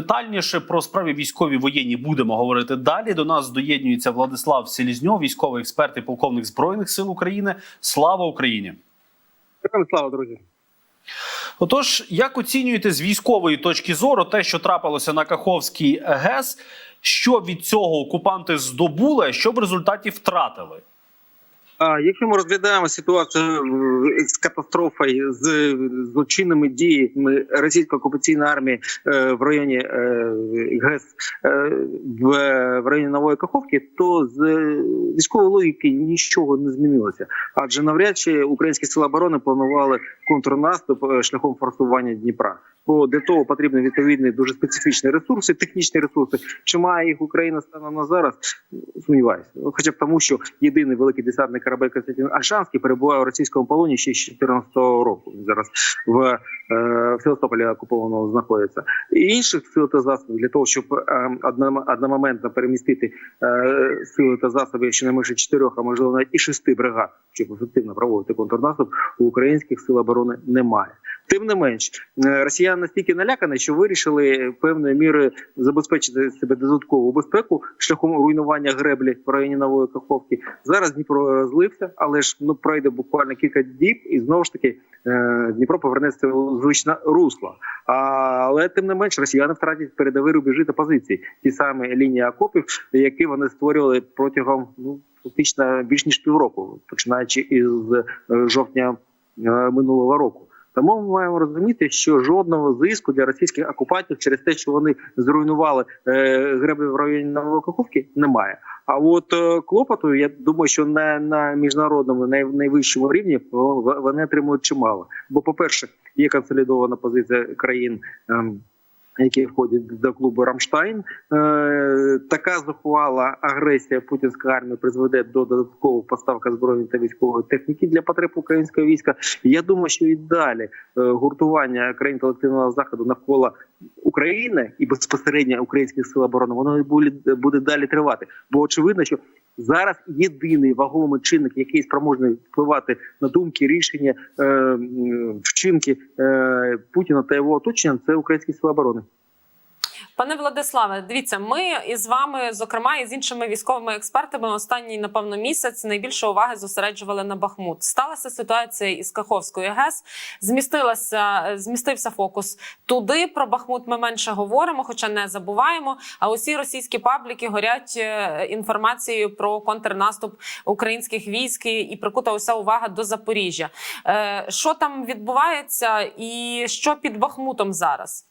детальніше про справи військові воєнні будемо говорити далі. До нас доєднюється Владислав Селізньов, військовий експерт і полковник збройних сил України. Слава Україні! Слава, друзі. Отож, як оцінюєте з військової точки зору те, що трапилося на Каховській ГЕС? Що від цього окупанти здобули, що в результаті втратили? Якщо ми розглядаємо ситуацію е, з катастрофою з злочинними діями російської окупаційної армії е, в районі е, ГЕС в, районі Нової Каховки, то з військової логіки нічого не змінилося. Адже навряд чи українські сили оборони планували контрнаступ шляхом форсування Дніпра. Бо для того потрібні відповідні дуже специфічні ресурси, технічні ресурси. Чи має їх Україна станом на зараз? Сумніваюся, хоча б тому, що єдиний великий десантний корабель Константин Альшанський перебуває у російському полоні ще з 2014 року. Він зараз в Севастополі окупованого знаходиться. І інших сил та засобів для того, щоб е, одномоментно перемістити е, сили та засоби щонайменше чотирьох, а можливо навіть і шести бригад, щоб ефективно проводити контрнаступ, у українських сил оборони немає. Тим не менш, е, росіяни настільки налякані, що вирішили певною мірою забезпечити себе додаткову безпеку шляхом руйнування греблі в районі Нової Каховки. Зараз Дніпро розлився, але ж ну пройде буквально кілька діб, і знову ж таки е, Дніпро поверне у звичне русло. Але тим не менш, росіяни втратять передові рубежі та позиції, ті самі лінії окопів, які вони створювали протягом ну фактично більш ніж півроку, починаючи із е, жовтня е, минулого року. Тому ми маємо розуміти, що жодного зиску для російських окупантів через те, що вони зруйнували е, греби в районі Новокаховки, немає. А от е, клопоту, я думаю, що на, на міжнародному най, найвищому рівні вони отримують чимало. Бо, по-перше, є консолідована позиція країн. ем, які входять до клубу Рамштайн, Е, така зухвала агресія путінської армії призведе до додаткових поставок збройної та військової техніки для потреб українського війська. Я думаю, що і далі е, гуртування країн колективного заходу навколо України і безпосередньо українських сил оборони воно буде далі тривати. Бо очевидно, що зараз єдиний вагомий чинник, який спроможний впливати на думки, рішення, е, вчинки е, Путіна та його оточення, це українські сили оборони. Пане Владиславе, дивіться, ми із вами, зокрема, і з іншими військовими експертами, останній напевно місяць найбільше уваги зосереджували на Бахмут. Сталася ситуація із Каховською ГЕС. Змістилася, змістився фокус туди. Про Бахмут ми менше говоримо, хоча не забуваємо. А усі російські пабліки горять е, інформацією про контрнаступ українських військ і- прикута уся увага до Запоріжжя. Е, Що там відбувається, і що під Бахмутом зараз?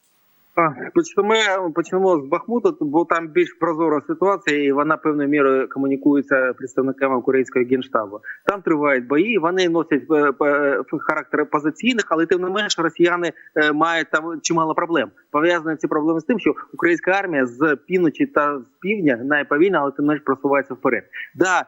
Почнемо почнемо з Бахмута, бо там більш прозора ситуація, і вона певною мірою комунікується представниками українського генштабу. Там тривають бої, вони носять е, е, характер позиційних, але тим не менш росіяни е, мають там чимало проблем. Пов'язані ці проблеми з тим, що українська армія з півночі та з півдня найповільно, але тим не менш просувається вперед. Да,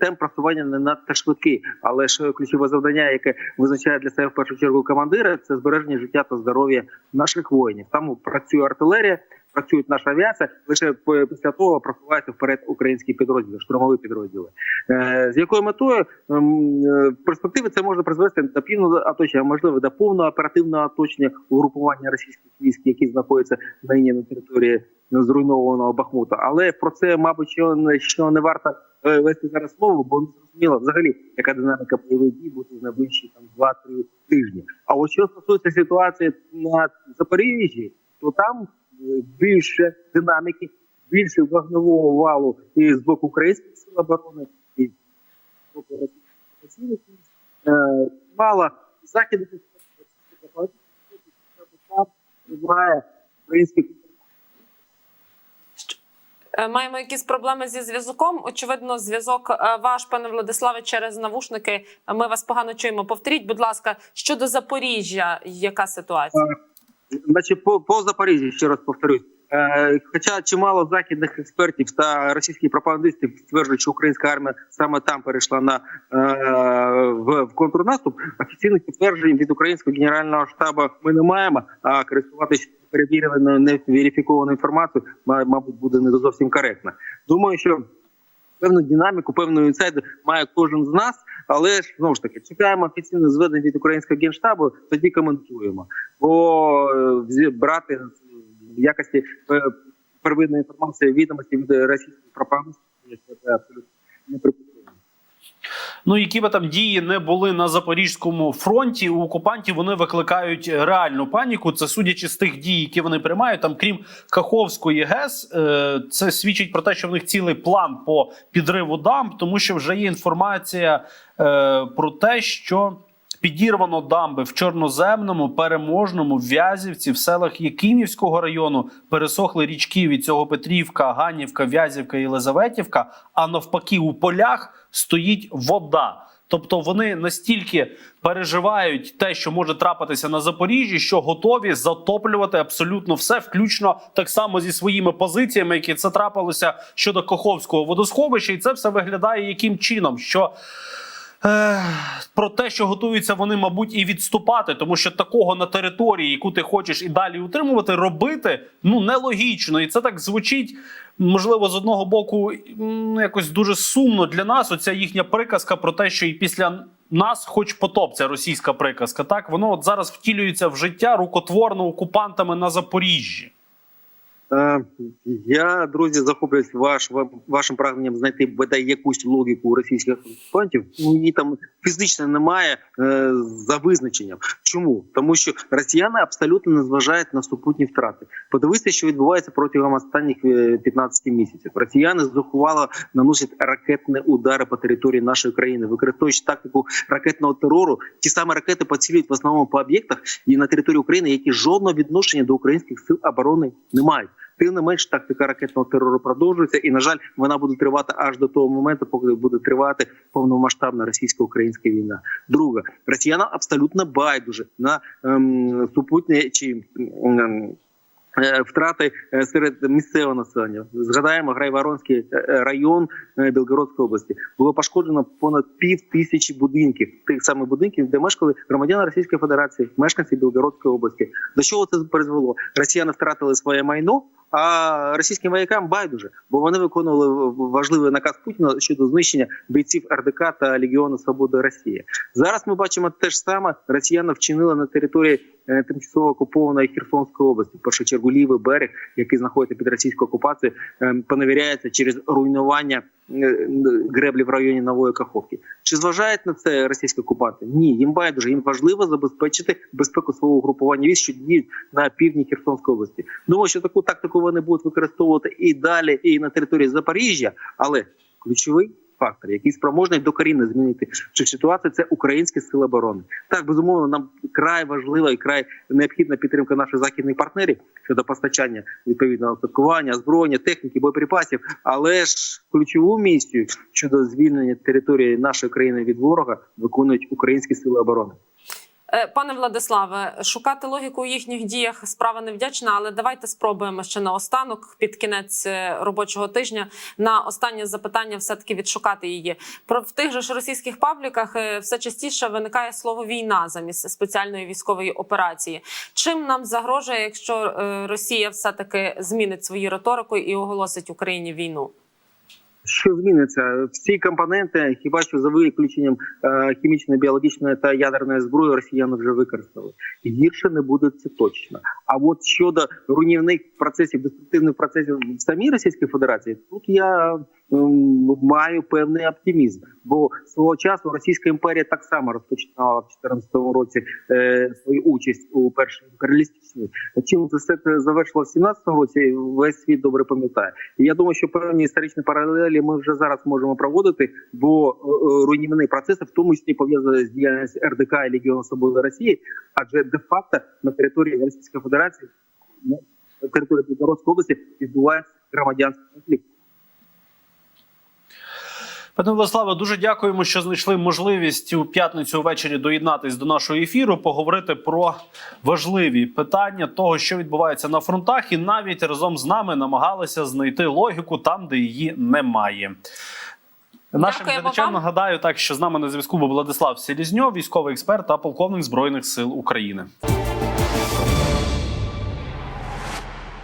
темп просування не надто швидкий, але ж ключове завдання, яке визначає для себе в першу чергу командира, це збереження життя та здоров'я наших воїнів. Там працює артилерія, працює наша авіація. Лише після того просуваються вперед українські підрозділи, штурмові підрозділи. Е, з якою метою ем, е, в перспективі це може призвести до півного оточення, можливо до повного оперативного оточення угрупування російських військ, які знаходяться нині на території зруйнованого Бахмута. Але про це, мабуть, що не що не варто е, вести зараз мову, бо не зрозуміло взагалі, яка динаміка бойових дій буде в найближчі там 2-3 тижні. А от що стосується ситуації на Запоріжжі, то там е, більше динаміки, більше вогневого валу і з боку українських сил оборони, і з боку російських. Е, мало західних триває український Е, Маємо якісь проблеми зі зв'язком. Очевидно, зв'язок ваш, пане Владиславе, через навушники. Ми вас погано чуємо. Повторіть, будь ласка, щодо Запоріжжя, яка ситуація? Значить, по, по Запоріжжі, ще раз повторюсь. Е, хоча чимало західних експертів та російських пропагандистів стверджують, що українська армія саме там перейшла на е, в, в контрнаступ, офіційних підтверджень від українського генерального штабу ми не маємо. А користуватися перевіреною неверифікованою інформацією, ма- мабуть, буде не зовсім коректно. Думаю, що певну динаміку, певну інсайду має кожен з нас. Але ж знову ж таки чекаємо офіційне зведення від українського генштабу, тоді коментуємо. Бо е, брати в якості е, первинної інформації відомості від російської пропаганди Це абсолютно неприпустимо. Ну, які би там дії не були на запорізькому фронті, у окупантів вони викликають реальну паніку. Це судячи з тих дій, які вони приймають, там крім Каховської ГЕС, е, це свідчить про те, що в них цілий план по підриву дамб, тому що вже є інформація е, про те, що. Підірвано дамби в Чорноземному, переможному, В'язівці, в селах Якимівського району пересохли річки від цього Петрівка, Ганівка, В'язівка і Єлизаветівка. А навпаки, у полях стоїть вода. Тобто вони настільки переживають те, що може трапитися на Запоріжжі, що готові затоплювати абсолютно все, включно так само зі своїми позиціями, які це трапилося щодо Каховського водосховища, і це все виглядає яким чином, що. Про те, що готуються вони, мабуть, і відступати, тому що такого на території, яку ти хочеш і далі утримувати, робити ну нелогічно. І це так звучить, можливо, з одного боку, якось дуже сумно для нас. Оця їхня приказка про те, що і після нас, хоч потоп, ця російська приказка. Так воно от зараз втілюється в життя рукотворно окупантами на Запоріжжі. Е, Я, друзі, захоплююсь ваш, ва- вашим прагненням знайти бодай якусь логіку російських окупантів. Її там фізично немає е, за визначенням. Чому? Тому що росіяни абсолютно не зважають на супутні втрати. Подивіться, що відбувається протягом останніх е, 15 місяців. Росіяни зухвало наносять ракетні удари по території нашої країни, використовуючи тактику ракетного терору. Ті самі ракети поцілюють в основному по об'єктах і на території України, які жодного відношення до українських сил оборони не мають. Тим не менш, тактика ракетного терору продовжується, і на жаль, вона буде тривати аж до того моменту, поки буде тривати повномасштабна російсько-українська війна. Друге, росіянам абсолютно байдуже на ем, супутні чи ем, е, втрати е, серед місцевого населення. Згадаємо Грайворонський е, район Білгородської області. Було пошкоджено понад пів тисячі будинків, тих самих будинків, де мешкали громадяни Російської Федерації, мешканці Білгородської області. До чого це призвело? Росіяни втратили своє майно. А російським воякам байдуже, бо вони виконували важливий наказ Путіна щодо знищення бійців РДК та Легіону Свободи Росії. Зараз ми бачимо те ж саме. Росіяни вчинили на території е, тимчасово окупованої Херсонської області. В першу чергу лівий берег, який знаходиться під російською окупацією, е, поневіряється через руйнування греблі в районі Нової Каховки. Чи зважають на це російські окупанти? Ні, їм байдуже. Їм важливо забезпечити безпеку свого угрупування військ, що діють на півдні Херсонської області. Думаю, що таку тактику вони будуть використовувати і далі, і на території Запоріжжя, але ключовий. Фактор, який спроможний докорінно змінити цю ситуацію, це українські сили оборони. Так безумовно, нам край важлива і край необхідна підтримка наших західних партнерів щодо постачання відповідного устаткування, озброєння, техніки, боєприпасів. Але ж ключову місію щодо звільнення території нашої країни від ворога виконують українські сили оборони. Е, Пане Владиславе, шукати логіку у їхніх діях справа невдячна, але давайте спробуємо ще наостанок під кінець е, робочого тижня на останнє запитання все таки відшукати її. Про в тих же ж російських пабліках е, все частіше виникає слово війна замість спеціальної військової операції. Чим нам загрожує, якщо Росія все таки змінить свою риторику і оголосить Україні війну? Що зміниться? Всі компоненти, хіба що за виключенням е, хімічної, біологічної та ядерної зброї, росіяни вже використали. Гірше не буде це точно. А от щодо руйнівних процесів, деструктивних процесів в самій Російській Федерації, тут я маю певний оптимізм. Бо свого часу Російська імперія так само розпочинала в 2014 році е, свою участь у першій імперіалістичній. Чим це все завершило в 2017 році, весь світ добре пам'ятає. Я думаю, що певні історичні паралелі ми вже зараз можемо проводити, бо руйнівний е, руйнівні процеси, в тому числі пов'язані з діяльністю РДК і Легіону Свободи Росії, адже де-факто на території Російської Федерації ну, на території Білгородської області відбувається громадянський конфлікт. Пане Владиславе, дуже дякуємо, що знайшли можливість у п'ятницю ввечері доєднатись до нашого ефіру, поговорити про важливі питання того, що відбувається на фронтах, і навіть разом з нами намагалися знайти логіку там, де її немає. Нашим Дякуємо глядачам вам. нагадаю так, що з нами на зв'язку був Владислав Селізньов, військовий експерт та полковник збройних сил України.